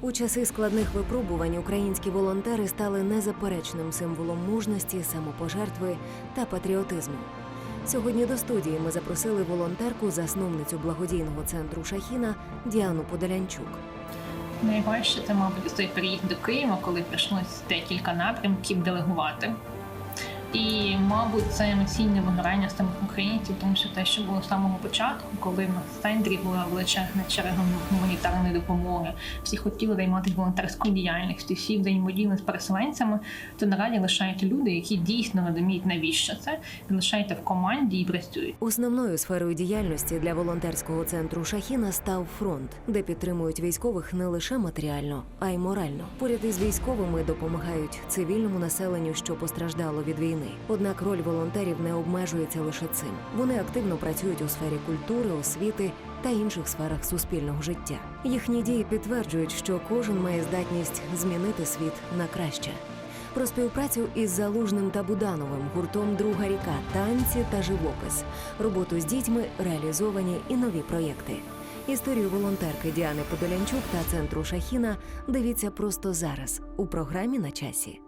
У часи складних випробувань українські волонтери стали незаперечним символом мужності, самопожертви та патріотизму. Сьогодні до студії ми запросили волонтерку, засновницю благодійного центру Шахіна Діану Подолянчук. Найважче це, мабуть, той переїзд до Києва, коли прийшлось декілька напрямків делегувати. І, мабуть, це емоційне вигорання самих українців, тому що те, що було з самого початку, коли в центрі була величезна черга гуманітарної допомоги, всі хотіли займатися волонтерською діяльністю, всі взаємодіяли з переселенцями, то наразі лишаються люди, які дійсно розуміють, навіщо це, і лишаються в команді і працюють. Основною сферою діяльності для волонтерського центру Шахіна став фронт, де підтримують військових не лише матеріально, а й морально. Поряд із військовими допомагають цивільному населенню, що постраждало від війни. Однак роль волонтерів не обмежується лише цим. Вони активно працюють у сфері культури, освіти та інших сферах суспільного життя. Їхні дії підтверджують, що кожен має здатність змінити світ на краще. Про співпрацю із Залужним та Будановим, гуртом Друга ріка, танці та живопис, роботу з дітьми, реалізовані і нові проєкти. Історію волонтерки Діани Подолянчук та центру Шахіна дивіться просто зараз у програмі на часі.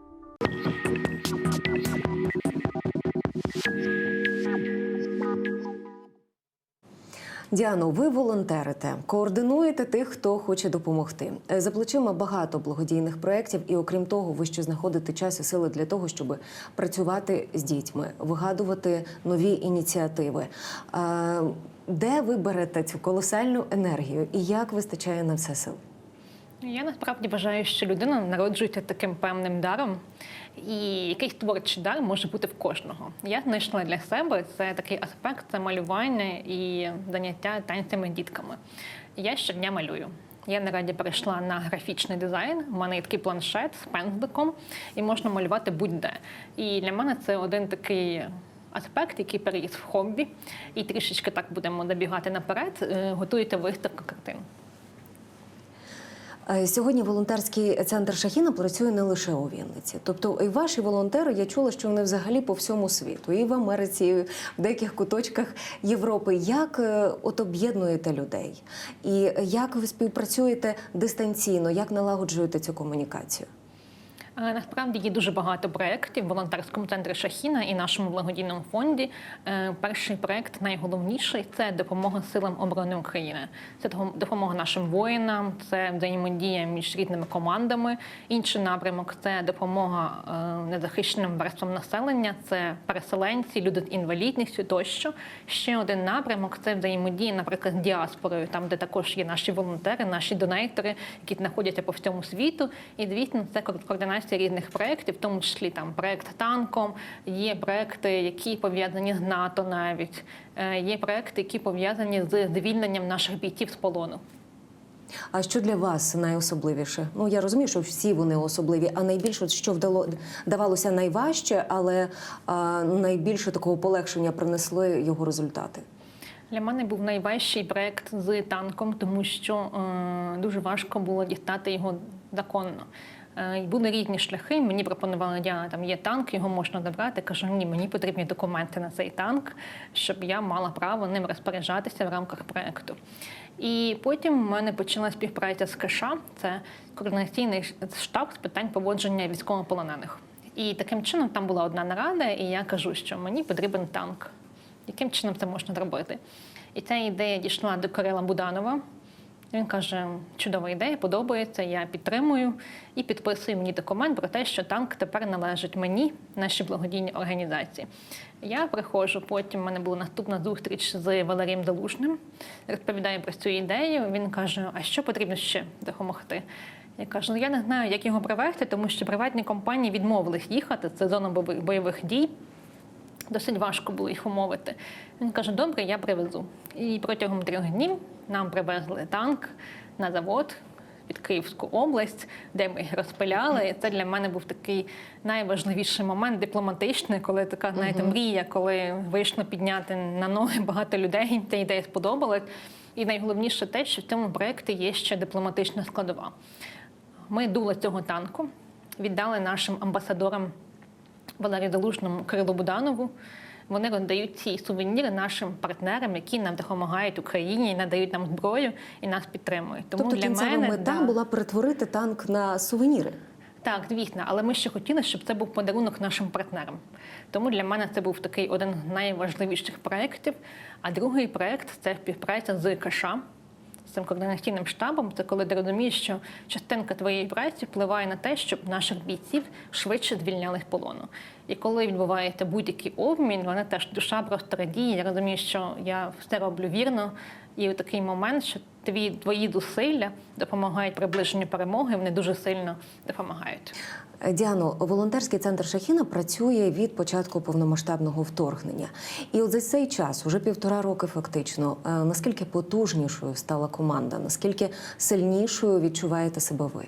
Діано, ви волонтерите, координуєте тих, хто хоче допомогти. Е, За плечима багато благодійних проєктів, і окрім того, ви ще знаходите час і сили для того, щоб працювати з дітьми, вигадувати нові ініціативи. Де ви берете цю колосальну енергію і як вистачає на все сил? Я насправді вважаю, що людина народжується таким певним даром, і якийсь творчий дар може бути в кожного. Я знайшла для себе це такий аспект це малювання і заняття танцями дітками. Я щодня малюю. Я наразі перейшла на графічний дизайн. У мене є такий планшет з пензликом, і можна малювати будь-де. І для мене це один такий. Аспект, який переїзд в хобі, і трішечки так будемо забігати наперед, е, готуєте виставку картин. Е, Сьогодні волонтерський центр Шахіна працює не лише у Вінниці. Тобто, і ваші волонтери, я чула, що вони взагалі по всьому світу, і в Америці, і в деяких куточках Європи. Як е, от об'єднуєте людей? І як ви співпрацюєте дистанційно, як налагоджуєте цю комунікацію? Насправді є дуже багато проєктів в волонтерському центрі Шахіна і нашому благодійному фонді. Е, Перший проєкт найголовніший це допомога силам оборони України. Це допомога нашим воїнам, це взаємодія між різними командами. Інший напрямок це допомога е, незахищеним верствам населення, це переселенці, люди з інвалідністю тощо. Ще один напрямок це взаємодія, наприклад, з діаспорою, там де також є наші волонтери, наші донейтери, які знаходяться по всьому світу. І звісно, це координація різних проєктів, в тому числі там проєкт танком, є проєкти, які пов'язані з НАТО навіть. Е, Є проєкти, які пов'язані з звільненням наших бійців з полону. А що для вас найособливіше? Ну я розумію, що всі вони особливі, а найбільше, що вдало давалося найважче, але а, найбільше такого полегшення принесли його результати. Для мене був найважчий проект з танком, тому що е, дуже важко було дістати його законно. Е, були різні шляхи. Мені пропонували Діана, там є танк, його можна забрати. Кажу, ні, мені потрібні документи на цей танк, щоб я мала право ним розпоряджатися в рамках проекту. І потім в мене почала співпраця з КШ, це координаційний штаб з питань поводження військовополонених. І таким чином там була одна нарада, і я кажу, що мені потрібен танк. Яким чином це можна зробити? І ця ідея дійшла до Кирила Буданова. Він каже: чудова ідея, подобається, я підтримую і підписує мені документ про те, що танк тепер належить мені, нашій благодійній організації. Я приходжу, потім в мене була наступна зустріч з Валерієм Залужним, розповідаю про цю ідею. Він каже: А що потрібно ще допомогти? Я кажу, ну я не знаю, як його привезти, тому що приватні компанії відмовились їхати. Це зона бойових дій. Досить важко було їх умовити. Він каже: добре, я привезу. І протягом трьох днів нам привезли танк на завод під Київську область, де ми їх розпиляли. І це для мене був такий найважливіший момент дипломатичний, коли така знаєте, мрія, коли вийшло підняти на ноги багато людей. Ця ідея сподобалась. І найголовніше те, що в цьому проєкті є ще дипломатична складова. Ми дула цього танку віддали нашим амбасадорам Валерію Залужному Кирилу Буданову. вони роздають ці сувеніри нашим партнерам, які нам допомагають Україні, надають нам зброю і нас підтримують. Тому тобто для мене мета да. була перетворити танк на сувеніри. Так, звісно, але ми ще хотіли, щоб це був подарунок нашим партнерам. Тому для мене це був такий один з найважливіших проєктів. А другий проєкт це співпраця з КША, з цим координаційним штабом. Це коли ти розумієш, що частинка твоєї праці впливає на те, щоб наших бійців швидше звільняли з полону. І коли відбувається будь-який обмін, вона теж душа просто радіє. Я розумію, що я все роблю вірно. І у такий момент, що твої твої зусилля допомагають приближенню перемоги, вони дуже сильно допомагають. Діано, волонтерський центр Шахіна працює від початку повномасштабного вторгнення. І от за цей час, уже півтора роки фактично, е, наскільки потужнішою стала команда, наскільки сильнішою відчуваєте себе ви?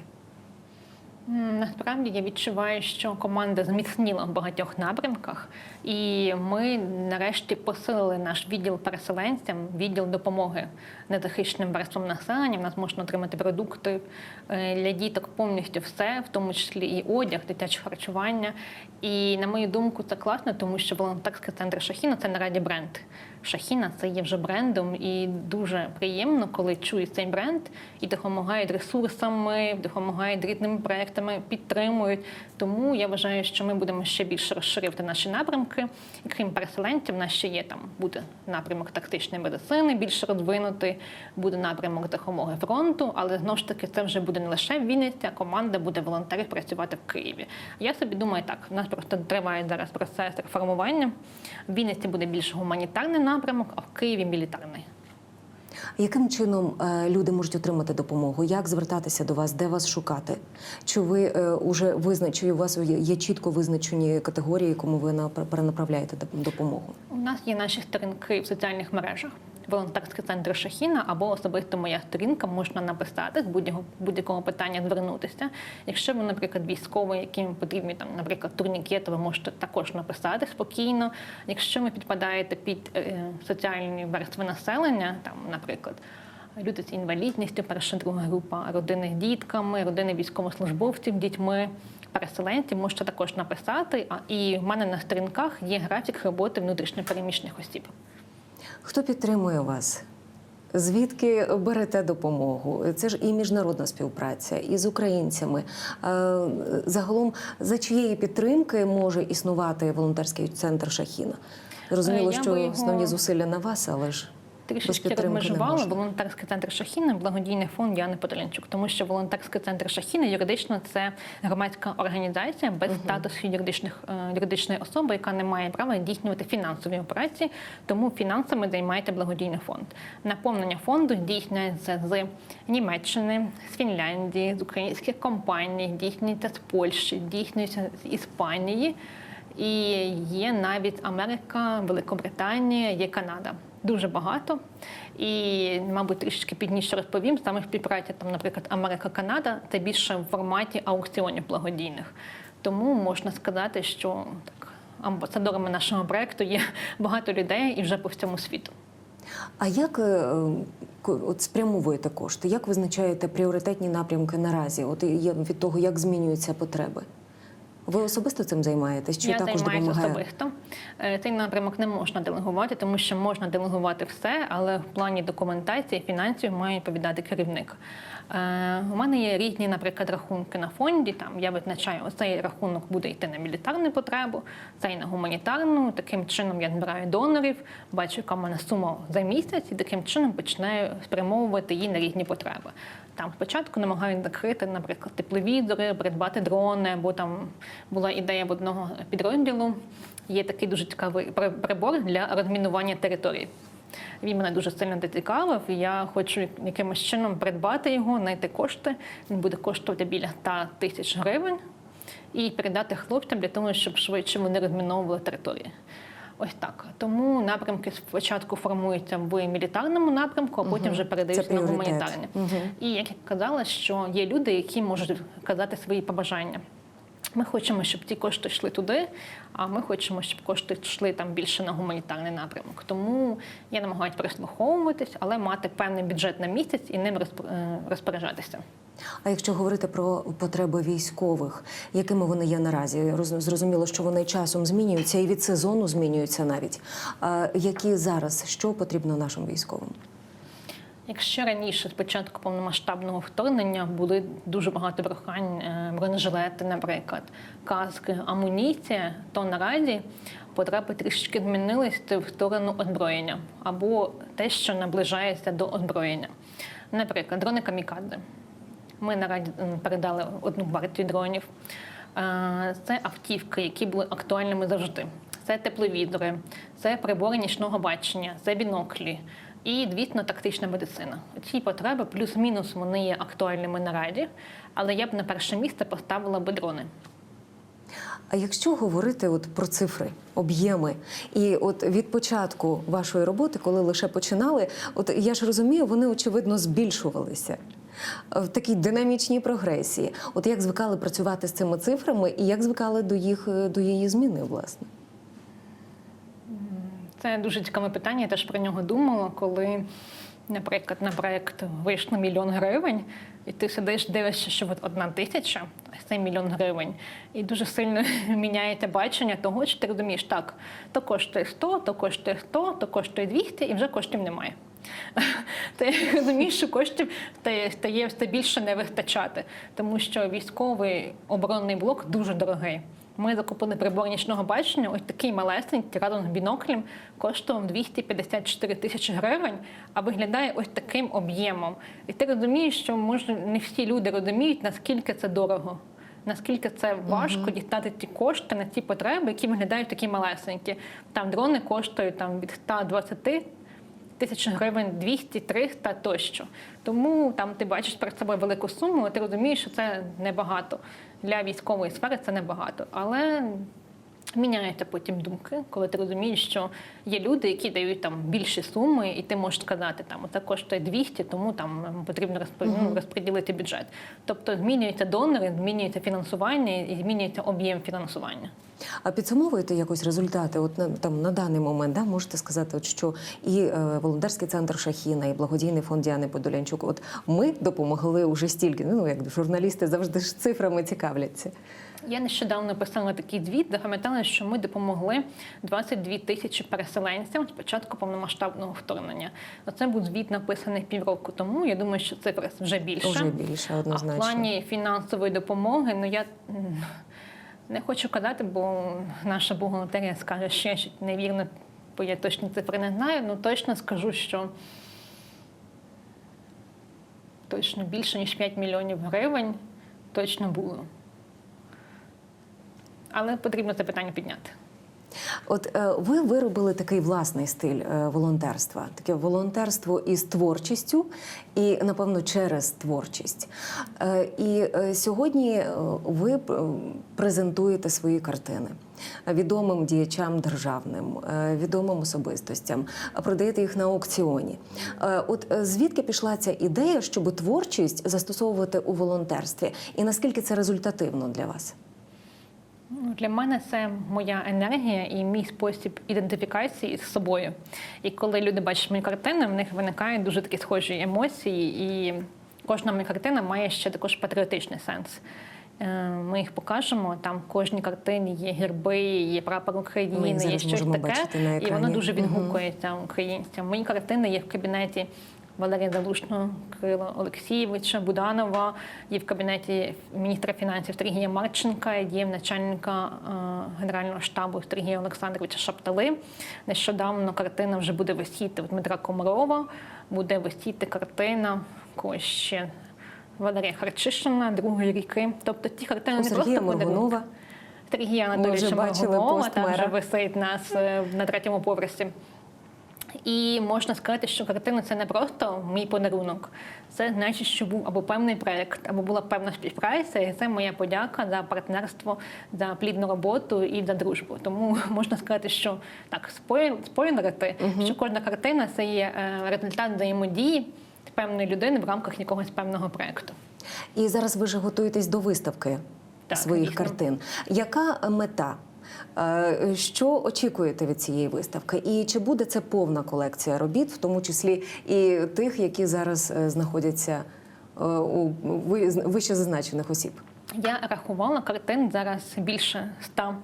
Насправді я відчуваю, що команда зміцніла в багатьох напрямках, і ми нарешті посилили наш відділ переселенцям, відділ допомоги незахищеним верствам населення. У нас можна отримати продукти е, для діток повністю все, в тому числі і одяг, дитяче харчування. І на мою думку, це класно, тому що волонтерський центр Шахіна це нараді бренд. Шахіна це є вже брендом, і дуже приємно, коли чують цей бренд і допомагають ресурсами, допомагають рідними проектами, підтримують. Тому я вважаю, що ми будемо ще більше розширювати наші напрямки. І крім переселенців, у нас ще є там буде напрямок тактичної медицини, більш розвинутий, буде напрямок допомоги фронту, але знову ж таки це вже буде не лише в Вінниці, а команда буде волонтерів працювати в Києві. Я собі думаю, так у нас просто триває зараз процес реформування. В Вінниці буде більш гуманітарний напрямок, а в Києві мілітарний. Яким чином е, люди можуть отримати допомогу? Як звертатися до вас? Де вас шукати? Чи ви вже уже визначені, у вас є, чітко визначені категорії, кому ви напра- перенаправляєте доп- допомогу? У нас є наші сторінки в соціальних мережах. Волонтерський центр Шахіна або особисто моя сторінка можна написати з будь-якого будь-якого питання звернутися. Якщо ви, наприклад, військовий, яким потрібні там, наприклад, турнікети, ви можете також написати спокійно. Якщо ви підпадаєте під е, соціальні верстви населення, там, наприклад. Люди з інвалідністю, перша друга група, родини з дітками, родини військовослужбовців, дітьми, переселенців, можете також написати. А і в мене на сторінках є графік роботи внутрішньопереміщених осіб. Хто підтримує вас? Звідки берете допомогу? Це ж і міжнародна співпраця, і з українцями. Е, Загалом, за чиєї підтримки може існувати волонтерський центр Шахіна? Зрозуміло, Е, я що його- основні зусилля на вас, але ж Трішечки розмежували волонтерський центр Шахіна, благодійний фонд Яни Подоленчук, тому що волонтерський центр Шахіна юридично це громадська організація без статусу юридичних е, юридичної особи, яка не має права здійснювати фінансові операції. Тому фінансами займається благодійний фонд. Наповнення фонду здійснюється з Німеччини, з Фінляндії, з українських компаній, здійснюється з Польщі, здійснюється з Іспанії. І є навіть Америка, Великобританія, є Канада. Дуже багато. І, мабуть, трішки пізніше розповім. Саме співпраця, там, наприклад, Америка-Канада це більше в форматі аукціонів благодійних. Тому можна сказати, що так, амбасадорами нашого проекту є багато людей і вже по всьому світу. А як е, от спрямовуєте кошти? Як визначаєте пріоритетні напрямки наразі? От від того, як змінюються потреби? Ви особисто цим займаєтесь? Чи Я також займаюся допомагає? особисто. Е, Цей напрямок не можна делегувати, тому що можна делегувати все, але в плані документації, фінансів має відповідати керівник. Е, У мене є різні, наприклад, рахунки на фонді. Там я визначаю, оцей рахунок буде йти на мілітарну потребу, цей на гуманітарну. Таким чином я збираю донорів, бачу, яка в мене сума за місяць, і таким чином починаю спрямовувати її на різні потреби. Там спочатку намагаюся закрити, наприклад, тепловізори, придбати дрони, або там була ідея в одного підрозділу. Є такий дуже цікавий прибор для розмінування території. Він мене дуже сильно зацікавив, і я хочу якимось чином придбати його, знайти кошти. Він буде коштувати біля 100 тисяч гривень і передати хлопцям для того, щоб швидше вони розміновували території. Ось так. Тому напрямки спочатку формуються в мілітарному напрямку, а потім вже передаються на гуманітарні. І як я казала, що є люди, які можуть казати свої побажання. Ми хочемо, щоб ці кошти йшли туди, а ми хочемо, щоб кошти йшли там більше на гуманітарний напрямок. Тому я намагаюся прислуховуватись, але мати певний бюджет на місяць і ним е, розпоряджатися. А якщо говорити про потреби військових, якими вони є наразі? Роз- Зрозуміло, що вони часом змінюються і від сезону змінюються навіть. Які зараз що потрібно нашим військовим? Якщо раніше з початку повномасштабного вторгнення були дуже багато прохань е, бронежилети, наприклад, каски, амуніція, то наразі потреби трішки змінились в сторону озброєння або те, що наближається до озброєння. Наприклад, дрони камікадзе. Ми наразі передали одну партію дронів. Е, Це автівки, які були актуальними завжди. Це тепловізори, це прибори нічного бачення, це біноклі і, звісно, тактична медицина. Ці потреби плюс-мінус вони є актуальними наразі, але я б на перше місце поставила би дрони. А якщо говорити от про цифри, об'єми, і от від початку вашої роботи, коли лише починали, от я ж розумію, вони очевидно збільшувалися в такій динамічній прогресії. От як звикали працювати з цими цифрами, і як звикали до їх е, до її зміни, власне? Це дуже цікаве питання. Я теж про нього думала, коли, наприклад, на проект вийшло мільйон гривень, і ти сидиш, дивишся, що от одна тисяча це мільйон гривень, і дуже сильно міняється бачення того, що ти розумієш, так, то коштує 100, то коштує 100, то коштує 200, і вже коштів немає. Ти розумієш, що коштів стає все більше не вистачати, тому що військовий оборонний блок дуже дорогий. Ми закупили прибор нічного бачення, ось такий малесенький, разом з біноклем, коштував 254 тисячі гривень, а виглядає ось таким об'ємом. І ти розумієш, що може не всі люди розуміють, наскільки це дорого. Наскільки це важко дістати ті кошти на ті потреби, які виглядають такі малесенькі. Там дрони коштують там від 120 тисяч гривень 200-300 тощо. Тому там ти бачиш перед собою велику суму, і ти розумієш, що це небагато. Для військової сфери це небагато. Але міняються потім думки, коли ти розумієш, що є люди, які дають там більші суми, і ти можеш сказати, там це коштує 200, тому там потрібно розпо- ну, розподілити бюджет. Тобто змінюються донори, змінюється фінансування і змінюється об'єм фінансування. А підсумовуєте якось результати? От на там на даний момент да, можете сказати, от що і е, волонтерський центр Шахіна, і благодійний фонд Діани Подолянчук. От ми допомогли уже стільки. Ну як журналісти завжди ж цифрами цікавляться. Я нещодавно писала такий звіт, запам'ятала, що ми допомогли 22 тисячі переселенцям з початку повномасштабного вторгнення. Це був звіт написаний півроку тому. Я думаю, що цифра вже більше. Вже більше А в плані фінансової допомоги, ну я не хочу казати, бо наша бухгалтерія скаже ще, невірно, бо я точні цифри не знаю. але точно скажу, що точно більше ніж 5 мільйонів гривень точно було. Але потрібно це питання підняти. От е, ви виробили такий власний стиль е, волонтерства, таке волонтерство із творчістю, і напевно через творчість. Е, і сьогодні ви презентуєте свої картини відомим діячам державним, відомим особистостям, продаєте їх на аукціоні. От звідки пішла ця ідея, щоб творчість застосовувати у волонтерстві, і наскільки це результативно для вас? Ну, Для мене це моя енергія і мій спосіб ідентифікації з собою. І коли люди бачать мої картини, в них виникають дуже такі схожі емоції, і кожна моя картина має ще також патріотичний сенс. Е, Ми їх покажемо. Там в кожній картині є герби, є прапор України, є щось таке, і воно дуже відгукується українцям. Мої картини є в кабінеті Валерія Залушного, Кирила Олексійовича, Буданова, є в кабінеті міністра фінансів Сергія Марченка, є в начальника е, Генерального штабу Сергія Олександровича Шаптали. Нещодавно картина вже буде висіти Дмитра Комарова, буде висіти картина когось ще. Валерія Харчишина, другої ріки. Тобто ті картини У не Сергія просто. Моргунова. Сергія Анатолійовича Моргунова, там вже висить нас на третьому поверсі. І можна сказати, що картина це не просто мій подарунок. Це значить, що був або певний проект, або була певна співпраця, і це моя подяка за партнерство, за плідну роботу і за дружбу. Тому можна сказати, що так, спойл- спойлерити, що кожна картина це є е, результат взаємодії певної людини в рамках якогось певного проекту. І зараз ви ж готуєтесь до виставки Так, своїх дійсно. картин. Яка мета? Е, Що очікуєте від цієї виставки? І чи буде це повна колекція робіт, в тому числі і тих, які зараз е, знаходяться е, у вищезазначених зазначених осіб? Я рахувала картин зараз більше ста.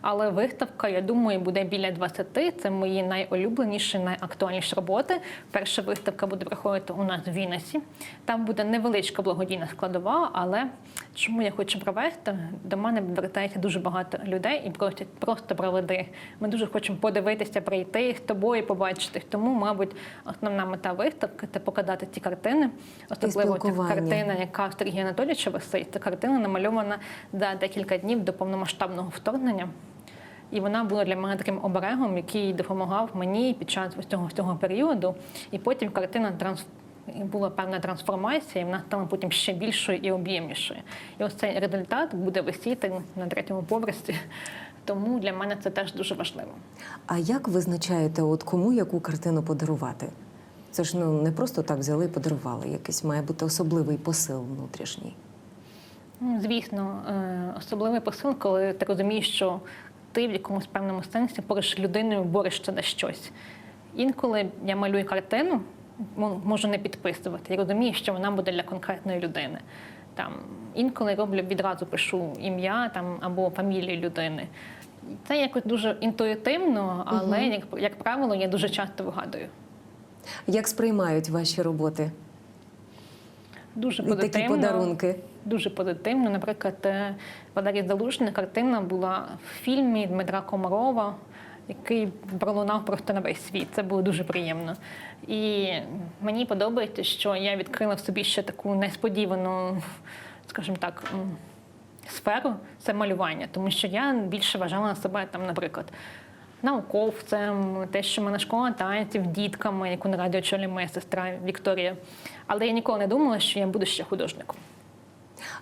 Але виставка, я думаю, буде біля 20. Це мої найулюбленіші, найактуальніші роботи. Перша виставка буде проходити у нас в Вінниці. Там буде невеличка благодійна складова, але чому я хочу провести? До мене звертається дуже багато людей і просять просто проведи. Ми дуже хочемо подивитися, прийти з тобою, побачити. Тому, мабуть, основна мета виставки це показати ці картини, особливо ця картина, яка Сергія Анатолійовича висить. Ця картина намальована за декілька днів до повномасштабного вторгнення. І вона була для мене таким оберегом, який допомагав мені під час ось цього всього періоду. І потім картина транс... була певна трансформація, і вона стала потім ще більшою і об'ємнішою. І ось цей результат буде висіти на третьому поверсі. Тому для мене це теж дуже важливо. А як визначаєте, от кому яку картину подарувати? Це ж ну не просто так взяли і подарували. Якийсь має бути особливий посил внутрішній. Ну, Звісно, е, особливий посил, коли ти розумієш, що ти в якомусь певному сенсі поруч людиною борешся за щось. Інколи я малюю картину, можу не підписувати, і розумію, що вона буде для конкретної людини. Там, інколи роблю відразу пишу ім'я там, або фамілію людини. Це якось дуже інтуїтивно, але, як, як правило, я дуже часто вигадую. Як сприймають ваші роботи? Дуже І такі подарунки? Дуже позитивно. Наприклад, е, Валерій Залужний картина була в фільмі Дмитра Комарова, який пролунав просто на весь світ. Це було дуже приємно. І мені подобається, що я відкрила в собі ще таку несподівану, скажімо так, сферу це малювання, тому що я більше вважала себе там, наприклад. Науковцем, те, що мене школа танців, дітками, яку на радіо очолює моя сестра Вікторія. Але я ніколи не думала, що я буду ще художником.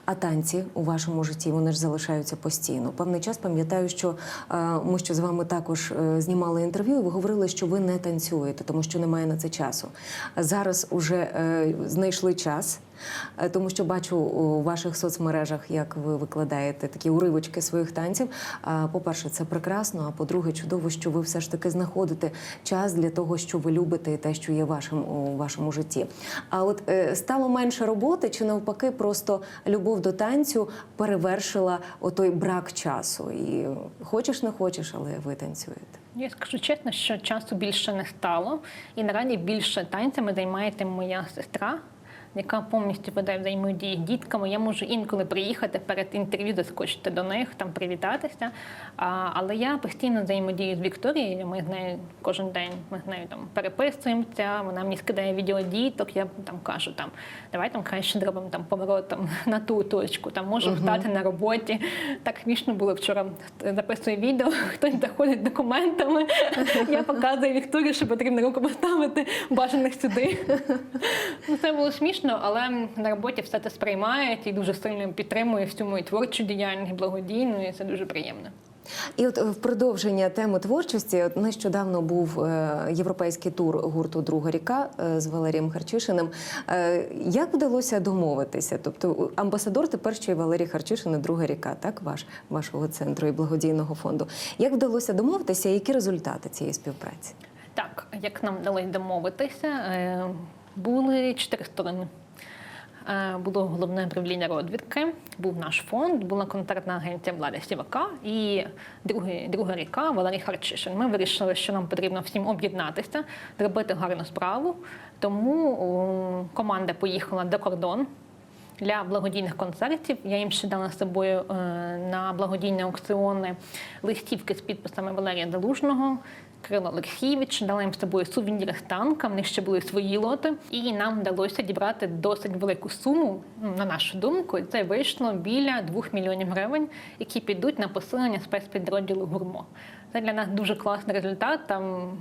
А танці у вашому житті вони ж залишаються постійно. Певний час пам'ятаю, що е, ми ще з вами також е, знімали інтерв'ю. і Ви говорили, що ви не танцюєте, тому що немає на це часу. Зараз уже е, знайшли час, тому що бачу у ваших соцмережах, як ви викладаєте такі уривочки своїх танців. По-перше, це прекрасно. А по-друге, чудово, що ви все ж таки знаходите час для того, що ви любите, і те, що є вашим у вашому житті. А от е, стало менше роботи, чи навпаки, просто любов до танцю перевершила отой брак часу. І хочеш, не хочеш, але ви танцюєте. Я скажу чесно, що часу більше не стало, і наразі більше танцями займається моя сестра, яка повністю веде взаємодії з дітками. Я можу інколи приїхати перед інтерв'ю, заскочити до них, там привітатися. А, але я постійно взаємодію з Вікторією. Ми з нею кожен день ми з нею там переписуємося. Вона мені скидає відео діток. Я там кажу, там давай там краще зробимо там поворот там, на ту точку. Там можу встати на роботі. Так смішно було вчора. Записую відео, хтось заходить документами. Я показую Вікторії, що потрібно руку поставити бажаних сюди. Ну, це було смішно, але на роботі все це сприймають і дуже сильно підтримує всю мою творчу діяльність, благодійну, і це дуже приємно. І от е, в продовження теми творчості, от нещодавно був е, європейський тур гурту Друга ріка е, з Валерієм Харчишиним. Як вдалося домовитися? Тобто амбасадор тепер ще й Валерій Харчишин, і друга ріка, так ваш вашого центру і благодійного фонду. Як вдалося домовитися? і Які результати цієї співпраці? Так, як нам вдалося домовитися, були чотири сторони. Е, Було головне управління розвідки, був наш фонд, була контактна агенція Влади Сівака і другий, друга ріка Валерій Харчишин. Ми вирішили, що нам потрібно всім об'єднатися, зробити гарну справу. Тому команда поїхала до кордон для благодійних концертів. Я їм ще дала з собою е, на благодійні аукціони листівки з підписами Валерія Залужного. Кирило Олексійович, дала їм з собою сувеніри з танка, в них ще були свої лоти, і нам вдалося дібрати досить велику суму, ну, на нашу думку, це вийшло біля 2 мільйонів гривень, які підуть на посилення спецпідрозділу гурмо. Це для нас дуже класний результат. Там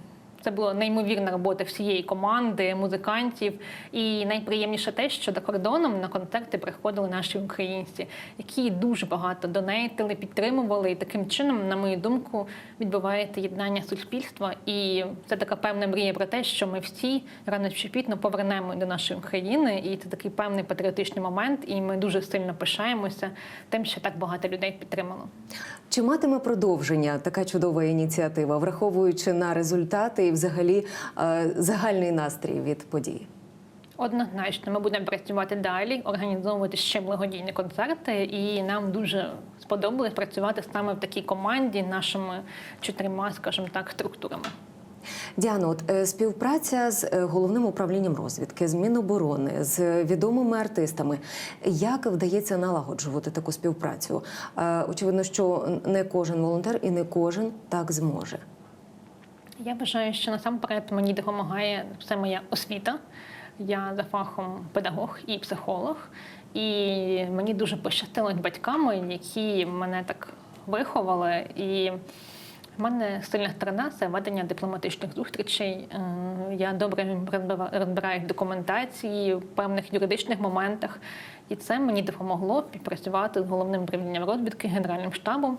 це була неймовірна робота всієї команди, музикантів. І найприємніше те, що за кордоном на концерти приходили наші українці, які дуже багато донейтили, підтримували. І таким чином, на мою думку, відбувається єднання суспільства. І це така певна мрія про те, що ми всі рано чи пізно повернемо до нашої країни. І це такий певний патріотичний момент. І ми дуже сильно пишаємося тим, що так багато людей підтримало. Чи матиме продовження така чудова ініціатива, враховуючи на результати взагалі е, загальний настрій від події? Однозначно, ми будемо працювати далі, організовувати ще благодійні концерти, і нам дуже сподобалось працювати саме в такій команді нашими чотирма, скажімо так, структурами. Діано, от е, співпраця з е, головним управлінням розвідки, з Міноборони, з відомими артистами. Як вдається налагоджувати таку співпрацю? Очевидно, що не кожен волонтер і не кожен так зможе. Я вважаю, що насамперед мені допомагає все моя освіта. Я за фахом педагог і психолог, і мені дуже пощастило з батьками, які мене так виховали. І в мене сильна сторона це ведення дипломатичних зустрічей. Е, Я добре в документації, в певних юридичних моментах. І це мені допомогло співпрацювати з головним управлінням розвідки, генеральним штабом.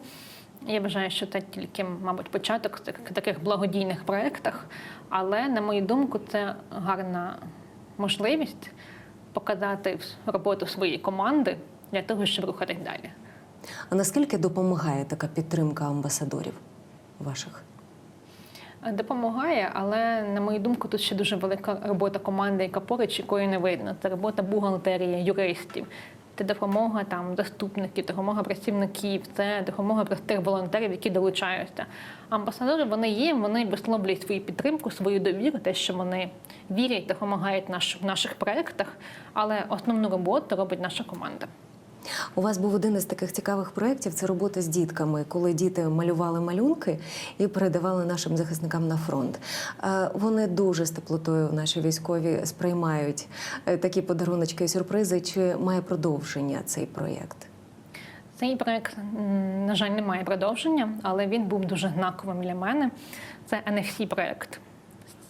Я вважаю, що це тільки, мабуть, початок в таких благодійних проєктах, але, на мою думку, це гарна можливість показати роботу своєї команди для того, щоб рухатись далі. А наскільки допомагає така підтримка амбасадорів ваших? Допомагає, але на мою думку, тут ще дуже велика робота команди, яка поруч, якої не видно. Це робота бухгалтерії, юристів. Це допомога там заступників, допомога працівників, це допомога простих волонтерів, які долучаються. Амбасадори вони є, вони висловлюють свою підтримку, свою довіру, те, що вони вірять, допомагають наш, в наших проєктах, але основну роботу робить наша команда. У вас був один із таких цікавих проєктів це робота з дітками, коли діти малювали малюнки і передавали нашим захисникам на фронт. Е, Вони дуже з теплотою наші військові сприймають е, такі подаруночки і сюрпризи. Чи має продовження цей проєкт? Цей проект, на жаль, не має продовження, але він був дуже знаковим для мене. Це NFC проект.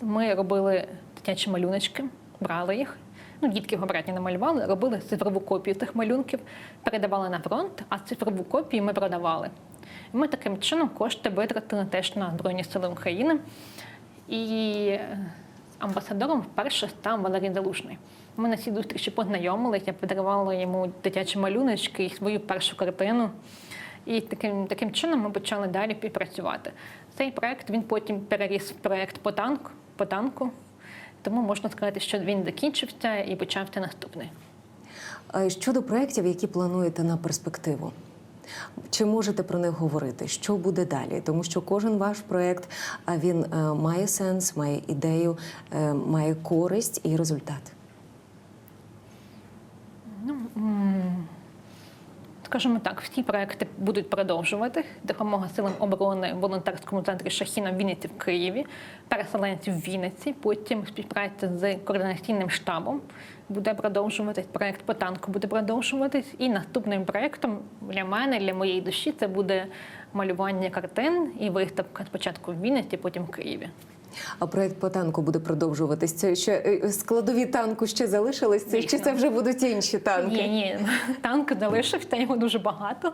Ми робили дитячі малюночки, брали їх. Ну, дітки обратні намалювали, робили цифрову копію тих малюнків, передавали на фронт, а цифрову копію ми продавали. Ми таким чином кошти витратили теж на Збройні Сили України. І е, амбасадором вперше став Валерій Залужний. Ми на цій зустрічі познайомилися, я подарувала йому дитячі малюночки і свою першу картину. І таким, таким чином ми почали далі співпрацювати. Цей проект він потім переріс в проект по танку, по танку. Тому можна сказати, що він закінчився і почався наступний. Е, Щодо проєктів, які плануєте на перспективу. Чи можете про них говорити? Що буде далі? Тому що кожен ваш проєкт він е, має сенс, має ідею, е, має користь і результат. Скажімо так, всі проекти будуть продовжувати. Допомога силам оборони в волонтерському центрі Шахіна в Вінниці в Києві, переселенців в Вінниці. Потім співпраця з координаційним штабом буде продовжуватись. Проект по танку буде продовжуватись. І наступним проектом для мене, для моєї душі, це буде малювання картин і виставка спочатку в Вінниці, потім в Києві. А проєкт по танку буде продовжуватись. Це ще е, складові танку ще залишились? Це, чи це вже будуть інші танки? Ні, ні, танк залишився, його дуже багато.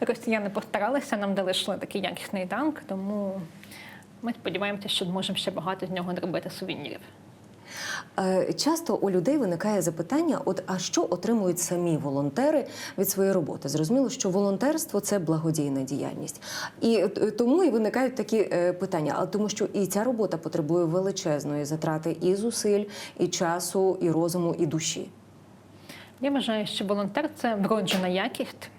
Росіяни постаралися, нам залишили такий якісний танк, тому ми сподіваємося, що можемо ще багато з нього зробити сувенірів. Е, Часто у людей виникає запитання: от а що отримують самі волонтери від своєї роботи? Зрозуміло, що волонтерство це благодійна діяльність, і е, тому і виникають такі е, питання. А тому, що і ця робота потребує величезної затрати і зусиль, і часу, і розуму, і душі. Я вважаю, що волонтер це вроджена якість.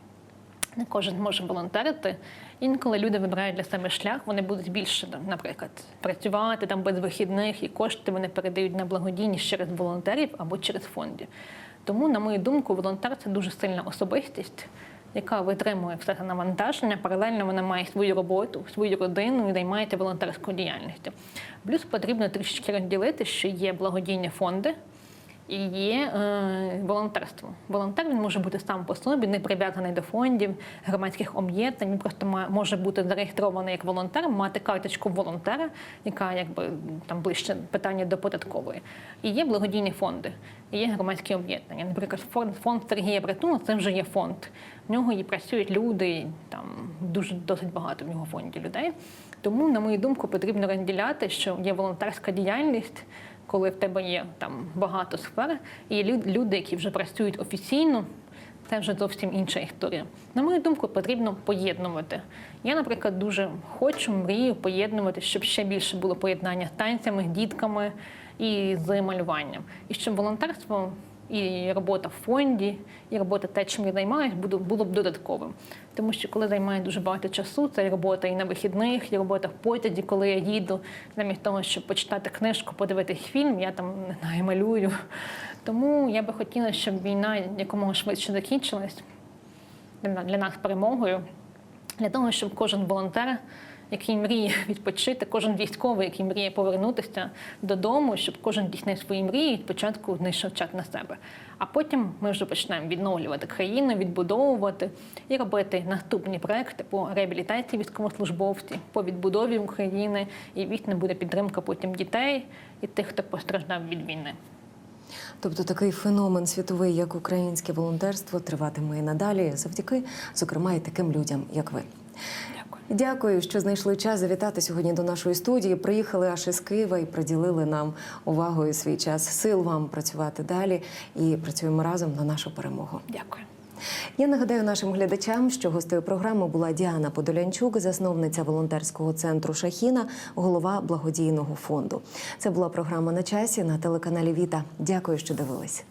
Не кожен може волонтерити. Інколи люди вибирають для себе шлях, вони будуть більше, наприклад, працювати там без вихідних і кошти вони передають на благодійність через волонтерів або через фонди. Тому, на мою думку, волонтер це дуже сильна особистість, яка витримує все це навантаження. Паралельно вона має свою роботу, свою родину і займається волонтерською діяльністю. Плюс потрібно трішечки розділити, що є благодійні фонди. Є е, волонтерство. Волонтер він може бути сам по собі, не прив'язаний до фондів, громадських об'єднань. Він просто ма- може бути зареєстрований як волонтер, мати карточку волонтера, яка якби там ближче питання до податкової. І є благодійні фонди, і є громадські об'єднання. Наприклад, фонд, фонд Сергія Братуна це вже є фонд. В нього і працюють люди, там дуже досить багато в нього фонді людей. Тому, на мою думку, потрібно розділяти, що є волонтерська діяльність коли в тебе є там багато сфер, і лю- люди, які вже працюють офіційно, це вже зовсім інша історія. На мою думку, потрібно поєднувати. Я, наприклад, дуже хочу, мрію поєднувати, щоб ще більше було поєднання з танцями, дітками. і з малюванням. І щоб волонтерство і робота в фонді, і робота те, чим я займаюся, було, б додатковим. Тому що коли займає дуже багато часу, це робота і на вихідних, і робота в потязі, коли я їду, замість того, щоб почитати книжку, подивитись фільм, я там не знаю, малюю. Тому я би хотіла, щоб війна якомога швидше закінчилась для нас перемогою, для того, щоб кожен волонтер, який мріє відпочити, кожен військовий, який мріє повернутися додому, щоб кожен дійснив свої мрії і спочатку знайшов час на себе. А потім ми вже почнемо відновлювати країну, відбудовувати і робити наступні проекти по реабілітації військовослужбовців, по відбудові України. І вічно буде підтримка потім дітей і тих, хто постраждав від війни. Тобто такий феномен світовий, як українське волонтерство, триватиме і надалі, завдяки, зокрема, і таким людям, як ви. Дякую. Що знайшли час завітати сьогодні до нашої студії. Приїхали аж із Києва і приділили нам увагу і свій час. Сил вам працювати далі і працюємо разом на нашу перемогу. Дякую. Я нагадаю нашим глядачам, що гостею програми була Діана Подолянчук, засновниця волонтерського центру Шахіна, голова благодійного фонду. Це була програма на часі на телеканалі Віта. Дякую, що дивились.